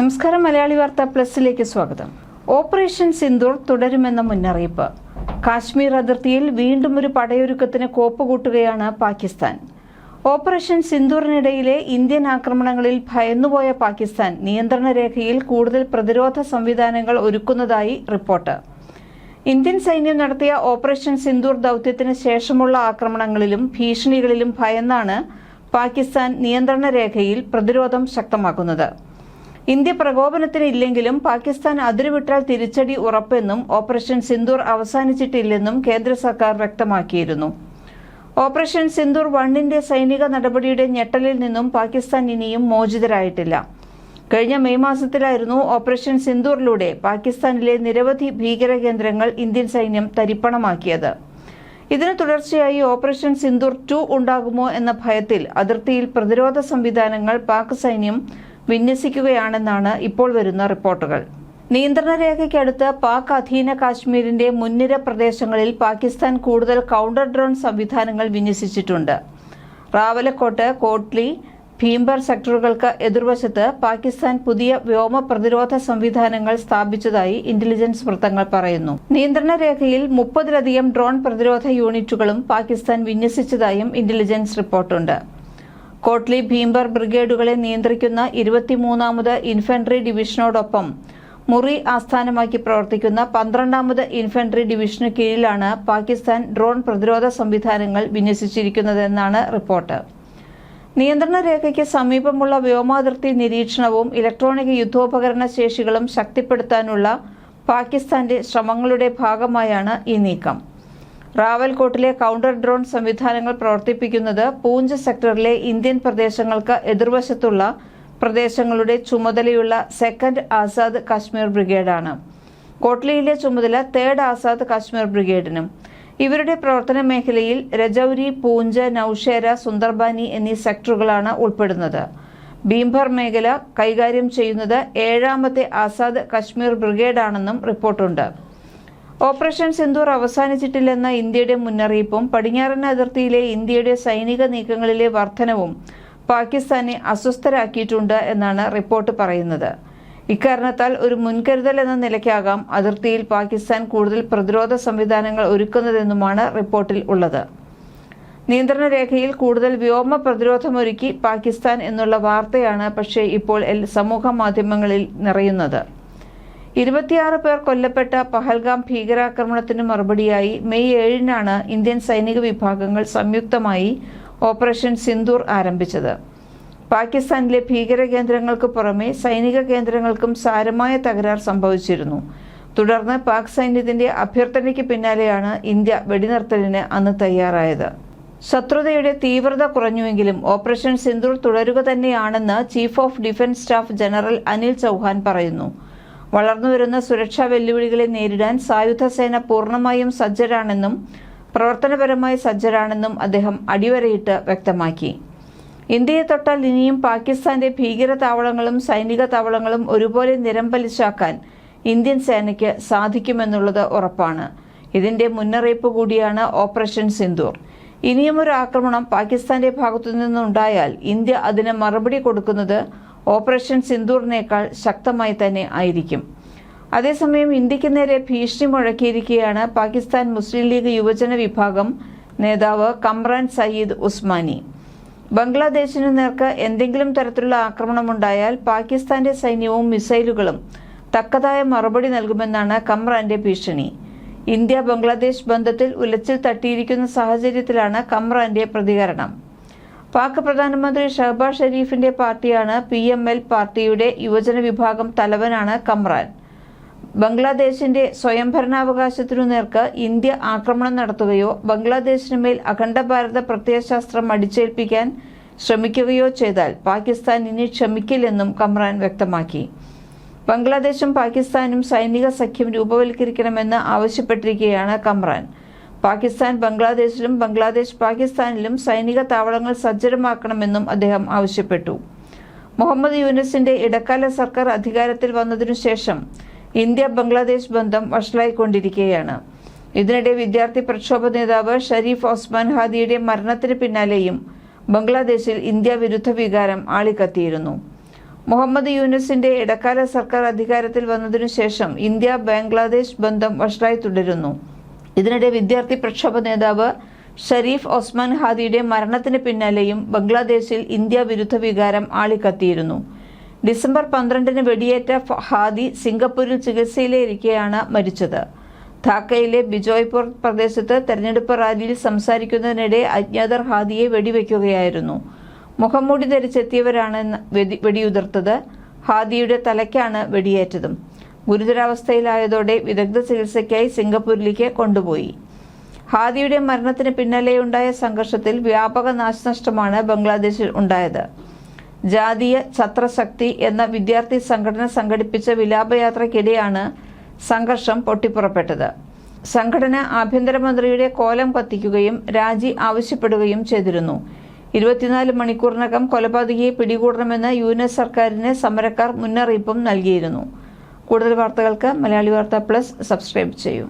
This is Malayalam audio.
നമസ്കാരം മലയാളി വാർത്ത പ്ലസിലേക്ക് സ്വാഗതം. ഓപ്പറേഷൻ സിന്ദൂർ തുടരുമെന്ന മുന്നറിയിപ്പ്. കാശ്മീർ അതിർത്തിയിൽ വീണ്ടും ഒരു പടയൊരുക്കത്തിന് കോപ്പ് കൂട്ടുകയാണ് പാകിസ്ഥാൻ. ഓപ്പറേഷൻ സിന്ദൂറിനിടയിലെ ഇന്ത്യൻ ആക്രമണങ്ങളിൽ ഭയന്നുപോയ പാകിസ്ഥാൻ നിയന്ത്രണ രേഖയിൽ കൂടുതൽ പ്രതിരോധ സംവിധാനങ്ങൾ ഒരുക്കുന്നതായി റിപ്പോർട്ട്. ഇന്ത്യൻ സൈന്യം നടത്തിയ ഓപ്പറേഷൻ സിന്ദൂർ ദൗത്യത്തിന് ശേഷമുള്ള ആക്രമണങ്ങളിലും ഭീഷണികളിലും ഭയന്നാണ് പാകിസ്ഥാൻ നിയന്ത്രണ രേഖയിൽ പ്രതിരോധം ശക്തമാക്കുന്നത്. ഇന്ത്യ പ്രകോപനത്തിന് ഇല്ലെങ്കിലും പാകിസ്ഥാൻ അതിരുവിട്ടാൽ തിരിച്ചടി ഉറപ്പെന്നും ഓപ്പറേഷൻ സിന്ദൂർ അവസാനിച്ചിട്ടില്ലെന്നും കേന്ദ്ര സർക്കാർ വ്യക്തമാക്കിയിരുന്നു. ഓപ്പറേഷൻ സിന്ദൂർ വണ്ണിന്റെ സൈനിക നടപടിയുടെ ഞെട്ടലിൽ നിന്നും പാകിസ്ഥാൻ ഇനിയും മോചിതരായിട്ടില്ല. കഴിഞ്ഞ മെയ് മാസത്തിലായിരുന്നു ഓപ്പറേഷൻ സിന്ദൂറിലൂടെ പാകിസ്ഥാനിലെ നിരവധി ഭീകര കേന്ദ്രങ്ങൾ ഇന്ത്യൻ സൈന്യം തരിപ്പണമാക്കിയത്. ഇതിന് തുടർച്ചയായി ഓപ്പറേഷൻ സിന്ദൂർ ടു ഉണ്ടാകുമോ എന്ന ഭയത്തിൽ അതിർത്തിയിൽ പ്രതിരോധ സംവിധാനങ്ങൾ പാക് സൈന്യം വിന്യസിക്കുകയാണെന്നാണ് ഇപ്പോൾ വരുന്ന റിപ്പോർട്ടുകൾ. നിയന്ത്രണ രേഖയ്ക്കടുത്ത് പാക് അധീന കാശ്മീരിന്റെ മുൻനിര പ്രദേശങ്ങളിൽ പാകിസ്ഥാൻ കൂടുതൽ കൗണ്ടർ ഡ്രോൺ സംവിധാനങ്ങൾ വിന്യസിച്ചിട്ടുണ്ട്. റാവലക്കോട്ട് കോട്ട്ലി ഭീംബർ സെക്ടറുകൾക്ക് എതിർവശത്ത് പാകിസ്ഥാൻ പുതിയ വ്യോമ പ്രതിരോധ സംവിധാനങ്ങൾ സ്ഥാപിച്ചതായി ഇന്റലിജൻസ് വൃത്തങ്ങൾ പറയുന്നു. നിയന്ത്രണ രേഖയിൽ മുപ്പതിലധികം ഡ്രോൺ പ്രതിരോധ യൂണിറ്റുകളും പാകിസ്ഥാൻ വിന്യസിച്ചതായും ഇന്റലിജൻസ് റിപ്പോർട്ടുണ്ട്. കോട്ട്ലി ഭീംബർ ബ്രിഗേഡുകളെ നിയന്ത്രിക്കുന്ന ഇരുപത്തിമൂന്നാമത് ഇൻഫൻട്രി ഡിവിഷനോടൊപ്പം മുറി ആസ്ഥാനമാക്കി പ്രവർത്തിക്കുന്ന പന്ത്രണ്ടാമത് ഇൻഫൻട്രി ഡിവിഷന് കീഴിലാണ് പാകിസ്ഥാൻ ഡ്രോൺ പ്രതിരോധ സംവിധാനങ്ങൾ വിന്യസിച്ചിരിക്കുന്നതെന്നാണ് റിപ്പോർട്ട്. നിയന്ത്രണ രേഖയ്ക്ക് സമീപമുള്ള വ്യോമാതിർത്തി നിരീക്ഷണവും ഇലക്ട്രോണിക് യുദ്ധോപകരണ ശേഷികളും ശക്തിപ്പെടുത്താനുള്ള പാകിസ്ഥാന്റെ ശ്രമങ്ങളുടെ ഭാഗമായാണ് ഈ നീക്കം. റാവൽകോട്ടിലെ കൗണ്ടർ ഡ്രോൺ സംവിധാനങ്ങൾ പ്രവർത്തിപ്പിക്കുന്നത് പൂഞ്ച് സെക്ടറിലെ ഇന്ത്യൻ പ്രദേശങ്ങൾക്ക് എതിർവശത്തുള്ള പ്രദേശങ്ങളുടെ ചുമതലയുള്ള സെക്കൻഡ് ആസാദ് കാശ്മീർ ബ്രിഗേഡാണ്. കോട്ട്ലിയിലെ ചുമതല തേർഡ് ആസാദ് കാശ്മീർ ബ്രിഗേഡിനും. ഇവരുടെ പ്രവർത്തന മേഖലയിൽ രജൌരി പൂഞ്ച് നൌഷേര സുന്ദർബാനി എന്നീ സെക്ടറുകളാണ് ഉൾപ്പെടുന്നത്. ഭീംഭർ മേഖല കൈകാര്യം ചെയ്യുന്നത് ഏഴാമത്തെ ആസാദ് കശ്മീർ ബ്രിഗേഡാണെന്നും റിപ്പോർട്ടുണ്ട്. ഓപ്പറേഷൻ സിന്ദൂർ അവസാനിച്ചിട്ടില്ലെന്ന ഇന്ത്യയുടെ മുന്നറിയിപ്പും പടിഞ്ഞാറൻ അതിർത്തിയിലെ ഇന്ത്യയുടെ സൈനിക നീക്കങ്ങളിലെ വർധനവും പാകിസ്ഥാനെ അസ്വസ്ഥരാക്കിയിട്ടുണ്ട് എന്നാണ് റിപ്പോർട്ട് പറയുന്നത്. ഇക്കാരണത്താൽ ഒരു മുൻകരുതൽ എന്ന നിലയ്ക്കാകാം അതിർത്തിയിൽ പാകിസ്ഥാൻ കൂടുതൽ പ്രതിരോധ സംവിധാനങ്ങൾ ഒരുക്കുന്നതെന്നുമാണ് റിപ്പോർട്ടിൽ ഉള്ളത്. നിയന്ത്രണ രേഖയിൽ കൂടുതൽ വ്യോമ പ്രതിരോധമൊരുക്കി പാകിസ്ഥാൻ എന്നുള്ള വാർത്തയാണ് പക്ഷേ ഇപ്പോൾ സമൂഹ മാധ്യമങ്ങളിൽ നിറയുന്നത്. ഇരുപത്തിയാറ് പേർ കൊല്ലപ്പെട്ട പഹൽഗാം ഭീകരാക്രമണത്തിന് മറുപടിയായി മെയ് ഏഴിനാണ് ഇന്ത്യൻ സൈനിക വിഭാഗങ്ങൾ സംയുക്തമായി ഓപ്പറേഷൻ സിന്ദൂർ ആരംഭിച്ചത്. പാകിസ്ഥാനിലെ ഭീകര കേന്ദ്രങ്ങൾക്ക് പുറമെ സൈനിക കേന്ദ്രങ്ങൾക്കും സാരമായ തകരാർ സംഭവിച്ചിരുന്നു. തുടർന്ന് പാക് സൈന്യത്തിന്റെ അഭ്യർത്ഥനയ്ക്ക് പിന്നാലെയാണ് ഇന്ത്യ വെടിനിർത്തലിന് അന്ന് തയ്യാറായത്. ശത്രുതയുടെ തീവ്രത കുറഞ്ഞുവെങ്കിലും ഓപ്പറേഷൻ സിന്ദൂർ തുടരുക തന്നെയാണെന്ന് chief of defence staff general Anil Chauhan പറയുന്നു. വളർന്നുവരുന്ന സുരക്ഷാ വെല്ലുവിളികളെ നേരിടാൻ സായുധ സേന പൂർണമായും സജ്ജരാണെന്നും പ്രവർത്തനപരമായി സജ്ജരാണെന്നും അദ്ദേഹം അടിവരയിട്ട് വ്യക്തമാക്കി. ഇന്ത്യയെ തൊട്ടാൽ ഇനിയും പാകിസ്ഥാന്റെ ഭീകര താവളങ്ങളും സൈനിക താവളങ്ങളും ഒരുപോലെ നിരമ്പലിച്ചാക്കാൻ ഇന്ത്യൻ സേനയ്ക്ക് സാധിക്കുമെന്നുള്ളത് ഉറപ്പാണ്. ഇതിന്റെ മുന്നറിയിപ്പ് കൂടിയാണ് ഓപ്പറേഷൻ സിന്ദൂർ. ഇനിയും ഒരു ആക്രമണം പാകിസ്ഥാന്റെ ഭാഗത്തു നിന്നുണ്ടായാൽ ഇന്ത്യ അതിന് മറുപടി കൊടുക്കുന്നത് ഓപ്പറേഷൻ സിന്ദൂറിനേക്കാൾ ശക്തമായി തന്നെ ആയിരിക്കും. അതേസമയം ഇന്ത്യയ്ക്ക് നേരെ ഭീഷണി മുഴക്കിയിരിക്കുകയാണ് പാകിസ്ഥാൻ മുസ്ലിം ലീഗ് യുവജന വിഭാഗം നേതാവ് കമ്രാൻ സയ്യിദ് ഉസ്മാനി. ബംഗ്ലാദേശിനു നേർക്ക് എന്തെങ്കിലും തരത്തിലുള്ള ആക്രമണമുണ്ടായാൽ പാകിസ്ഥാന്റെ സൈന്യവും മിസൈലുകളും തക്കതായ മറുപടി നൽകുമെന്നാണ് കമ്രാന്റെ ഭീഷണി. ഇന്ത്യ ബംഗ്ലാദേശ് ബന്ധത്തിൽ ഉലച്ചിൽ തട്ടിയിരിക്കുന്ന സാഹചര്യത്തിലാണ് കമ്രാന്റെ പ്രതികരണം. പാക് പ്രധാനമന്ത്രി ഷഹബാസ് ഷെരീഫിന്റെ പാർട്ടിയാണ് പി എം എൽ പാർട്ടിയുടെ യുവജന വിഭാഗം തലവനാണ് കമ്രാൻ. ബംഗ്ലാദേശിന്റെ സ്വയംഭരണാവകാശത്തിനു നേർക്ക് ഇന്ത്യ ആക്രമണം നടത്തുകയോ ബംഗ്ലാദേശിന് മേൽ അഖണ്ഡ ഭാരത പ്രത്യയശാസ്ത്രം അടിച്ചേൽപ്പിക്കാൻ ശ്രമിക്കുകയോ ചെയ്താൽ പാകിസ്ഥാൻ ഇനി ക്ഷമിക്കില്ലെന്നും കമ്രാൻ വ്യക്തമാക്കി. ബംഗ്ലാദേശും പാകിസ്ഥാനും സൈനിക സഖ്യം രൂപവൽക്കരിക്കണമെന്ന് ആവശ്യപ്പെട്ടിരിക്കുകയാണ് കമ്രാൻ. പാകിസ്ഥാൻ ബംഗ്ലാദേശിലും ബംഗ്ലാദേശ് പാകിസ്ഥാനിലും സൈനിക താവളങ്ങൾ സജ്ജരമാക്കണമെന്നും അദ്ദേഹം ആവശ്യപ്പെട്ടു. മുഹമ്മദ് യൂനസിന്റെ ഇടക്കാല സർക്കാർ അധികാരത്തിൽ വന്നതിനു ശേഷം ഇന്ത്യ ബംഗ്ലാദേശ് ബന്ധം വഷളായിക്കൊണ്ടിരിക്കുകയാണ് ഇതിനിടെ വിദ്യാർത്ഥി പ്രക്ഷോഭ നേതാവ് ഷരീഫ് ഓസ്മാൻ ഹാദിയുടെ മരണത്തിന് പിന്നാലെയും ബംഗ്ലാദേശിൽ ഇന്ത്യ വിരുദ്ധ വികാരം ആളിക്കത്തിയിരുന്നു. മുഹമ്മദ് യൂനസിന്റെ ഇടക്കാല സർക്കാർ അധികാരത്തിൽ വന്നതിനു ശേഷം ഇന്ത്യ ബംഗ്ലാദേശ് ബന്ധം വഷളായി തുടരുന്നു. ഇതിനിടെ വിദ്യാർത്ഥി പ്രക്ഷോഭ നേതാവ് ഷരീഫ് ഒസ്മാൻ ഹാദിയുടെ മരണത്തിന് പിന്നാലെയും ബംഗ്ലാദേശിൽ ഇന്ത്യ വിരുദ്ധ വികാരം ആളിക്കത്തിയിരുന്നു. ഡിസംബർ പന്ത്രണ്ടിന് വെടിയേറ്റ ഹാദി സിംഗപ്പൂരിൽ ചികിത്സയിലിരിക്കെയാണ് മരിച്ചത്. ധാക്കയിലെ ബിജോയ്പൂർ പ്രദേശത്ത് തെരഞ്ഞെടുപ്പ് റാലിയിൽ സംസാരിക്കുന്നതിനിടെ അജ്ഞാതർ ഹാദിയെ വെടിവെക്കുകയായിരുന്നു. മുഖംമൂടി ധരിച്ചെത്തിയവരാണ് വെടി- വെടിയുതിർത്തത്. ഹാദിയുടെ തലയ്ക്കാണ് വെടിയേറ്റതും. ഗുരുതരാവസ്ഥയിലായതോടെ വിദഗ്ധ ചികിത്സയ്ക്കായി സിംഗപ്പൂരിലേക്ക് കൊണ്ടുപോയി. ഹാദിയുടെ മരണത്തിന് പിന്നാലെയുണ്ടായ സംഘർഷത്തിൽ വ്യാപക നാശനഷ്ടമാണ് ബംഗ്ലാദേശിൽ ഉണ്ടായത്. ജാതീയ ഛത്രശക്തി എന്ന വിദ്യാർത്ഥി സംഘടന സംഘടിപ്പിച്ച വിലാപയാത്രയ്ക്കിടെയാണ് സംഘർഷം പൊട്ടിപ്പുറപ്പെട്ടത്. സംഘടന ആഭ്യന്തരമന്ത്രിയുടെ കോലം കത്തിക്കുകയും രാജി ആവശ്യപ്പെടുകയും ചെയ്തിരുന്നു. ഇരുപത്തിനാല് മണിക്കൂറിനകം കൊലപാതകിയെ പിടികൂടണമെന്ന് യു എൻ എസ് സർക്കാരിന് സമരക്കാർ മുന്നറിയിപ്പും നൽകിയിരുന്നു. കൂടുതൽ വാർത്തകൾക്ക് മലയാളി വാർത്ത പ്ലസ് സബ്സ്ക്രൈബ് ചെയ്യൂ.